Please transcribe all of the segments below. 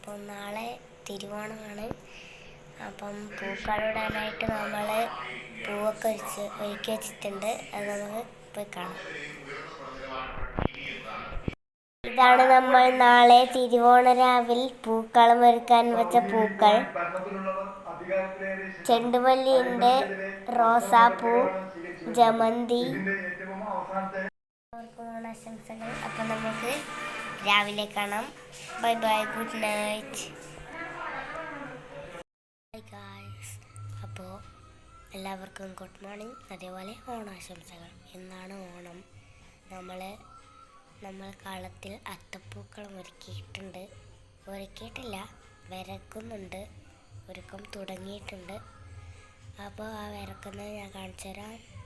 അപ്പോൾ നാളെ തിരുവോണമാണ്. അപ്പം പൂക്കളിടാനായിട്ട് നമ്മൾ പൂവൊക്കെ ഒഴിച്ച് ഒരുക്കി വെച്ചിട്ടുണ്ട്. അത് നമുക്ക് പോയി കാണാം. ഇതാണ് നമ്മൾ നാളെ തിരുവോണ തിരുവോണരാവിൽ പൂക്കളം ഒരുക്കാൻ വെച്ച പൂക്കൾ. ചെണ്ടുമല്ലിയുണ്ട് റോസാപ്പൂ ജമന്തി. എല്ലാവർക്കും ഓണാശംസകൾ അപ്പം നമുക്ക് രാവിലെ കാണാം. ബൈ ബൈ ഗുഡ് നൈറ്റ് അപ്പോൾ എല്ലാവർക്കും ഗുഡ് മോർണിംഗ് അതേപോലെ ഓണാശംസകൾ. എന്നാണ് ഓണം? നമ്മൾ നമ്മൾ കളത്തിൽ അത്തപ്പൂക്കളം ഒരുക്കിയിട്ടുണ്ട്. ഒരുക്കിയിട്ടില്ല. വരക്കുന്നുണ്ട്. ഒരുക്കം തുടങ്ങിയിട്ടുണ്ട്. അപ്പോൾ ആ വരക്കുന്നത് ഞാൻ കാണിച്ചു തരാം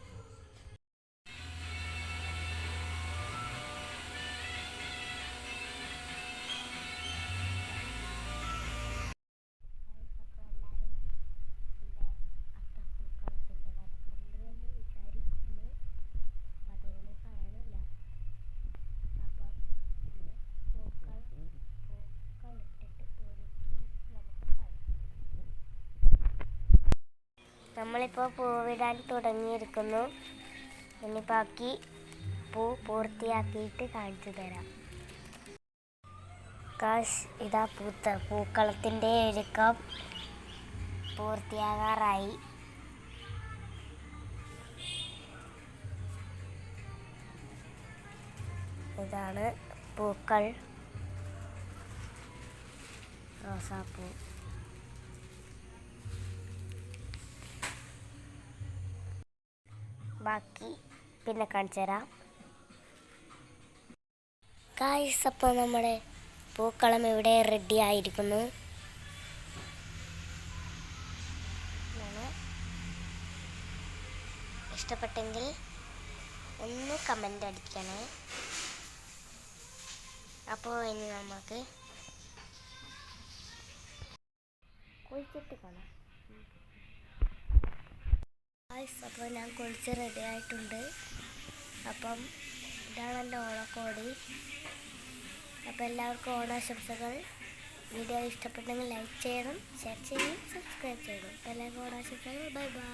നമ്മളിപ്പോൾ പൂവിടാൻ തുടങ്ങിയിരിക്കുന്നു. ഇനി ബാക്കി പൂ പൂർത്തിയാക്കിയിട്ട് കാണിച്ചു തരാം. കാശ് ഇതാ പൂത്ത. പൂക്കളത്തിന്റെ ഒരുക്കം പൂർത്തിയാകാറായി. ഇതാണ് പൂക്കൾ. റോസാപ്പൂ. ബാക്കി. പിന്നെ കാണിച്ചു തരാം. കായ്സ് അപ്പോൾ നമ്മുടെ പൂക്കളം ഇവിടെ റെഡി ആയിരിക്കുന്നു. ഇഷ്ടപ്പെട്ടെങ്കിൽ ഒന്ന് കമന്റ് അടിക്കണേ. അപ്പോൾ ഇനി നമുക്ക് കുഴിച്ചിട്ട് കാണാം. ഗായ്സ് അപ്പോൾ ഞാൻ കുളിച്ച് റെഡി ആയിട്ടുണ്ട്. അപ്പം ഇതാണ് എന്റെ ഓണക്കോടി. അപ്പോൾ എല്ലാവർക്കും ഓണാശംസകൾ. വീഡിയോ ഇഷ്ടപ്പെട്ടെങ്കിൽ ലൈക്ക് ചെയ്യണം ഷെയർ ചെയ്യണം സബ്സ്ക്രൈബ് ചെയ്യണം. അപ്പോൾ എല്ലാവർക്കും ഓണാശംസകൾ. Bye bye